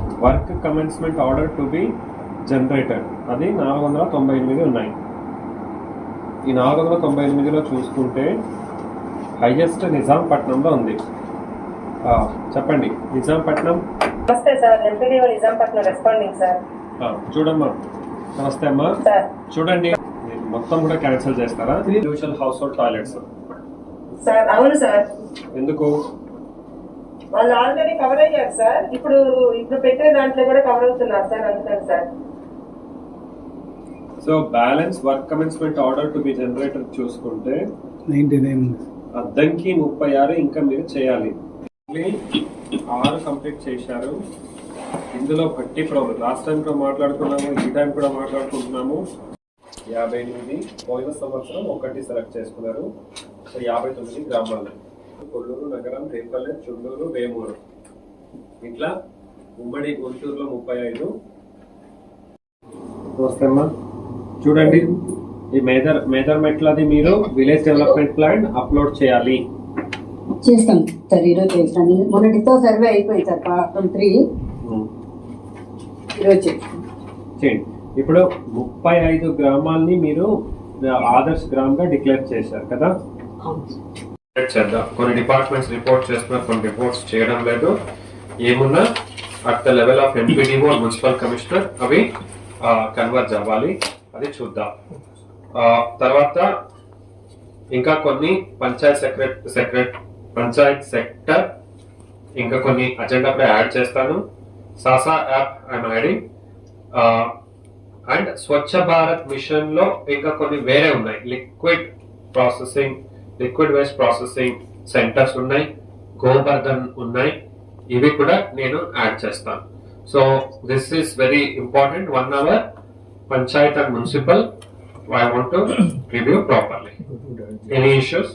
Commencement order to be generated అది నాలుగు వందల తొంభై ఎనిమిది ఉన్నాయి. ఈ నాలుగు వందల తొంభై ఎనిమిదిలో చూసుకుంటే హైయెస్ట్ నిజాంపట్నంలో ఉంది. చెప్పండి. నిజాంపట్నం? నమస్తే sir. MPDO Nizampatnam responding sir. ఆ, చూడమ్మా. నమస్తే అమ్మా. చూడండి. మొత్తం కూడా క్యాన్సిల్ చేస్తారా? Individual household toilets sir అవును సార్. ఎందుకు? వాళ్ళు ఆల్రెడీ కవర్ అయ్యారు సార్. ఇప్పుడు ఇప్పుడు పెట్టే దాంట్లో కూడా కవర్ అవుతున్నారు సార్. అందుకని sir. So balance work commencement order to be generator చూసుకుంటే నైన్టీ నైన్ అద్దంకి ముప్పై ఆరు ఇంకా మీరు చేయాలి. ఆరు కంప్లీట్ చేశారు. ఇందులో బట్టి ప్రాబ్లం లాస్ట్ టైం కూడా మాట్లాడుకున్నాము ఈ టైం కూడా మాట్లాడుకుంటున్నాము. యాభై ఎనిమిది పోయిన సంవత్సరం ఒకటి సెలెక్ట్ చేసుకున్నారు. సో యాభై తొమ్మిది గ్రామాలు. కొల్లూరు నగరం రేపల్లె చుండూరు వేమూరు. ఇట్లా ఉమ్మడి గుంటూరులో ముప్పై ఐదు. నమస్తే అమ్మా చూడండి ఈ మేదర్ మేదర్ మెట్లది మీరు విలేజ్ డెవలప్మెంట్ ప్లాన్ అప్లోడ్ చేయాలి. చేస్తాం. సార్ ఈరోజు చేస్తాను మొన్నటితో సర్వే అయిపోయింది సార్ పార్ట్ త్రీ. ఈరోజు చేయండి. ఇప్పుడు ముప్పై ఐదు గ్రామాల్ని మీరు ఆదర్శ్ గ్రామ్గా డిక్లేర్ చేశారు కదా? చేద్దాం. కొన్ని డిపార్ట్మెంట్స్ రిపోర్ట్ చేస్తున్నారు కొన్ని రిపోర్ట్స్ చేయడం లేదు. ఏమున్నా at the level of MPDO municipal commissioner అవి కన్వర్జ్ అవ్వాలి. అది చూద్దాం. తర్వాత ఇంకా కొన్ని panchayat secret secret panchayat sector ఇంకా కొన్ని అజెండా యాడ్ చేస్తాను. సాసా app I'm adding and Swachh Bharat మిషన్లో ఇంకా కొన్ని వేరే ఉన్నాయి. Liquid processing liquid waste processing centres ఉన్నాయి గోబర్ధన్ ఉన్నాయి. ఇవి కూడా నేను యాడ్ చేస్తాను. So this is very important one our panchayat and municipal I want to review properly any issues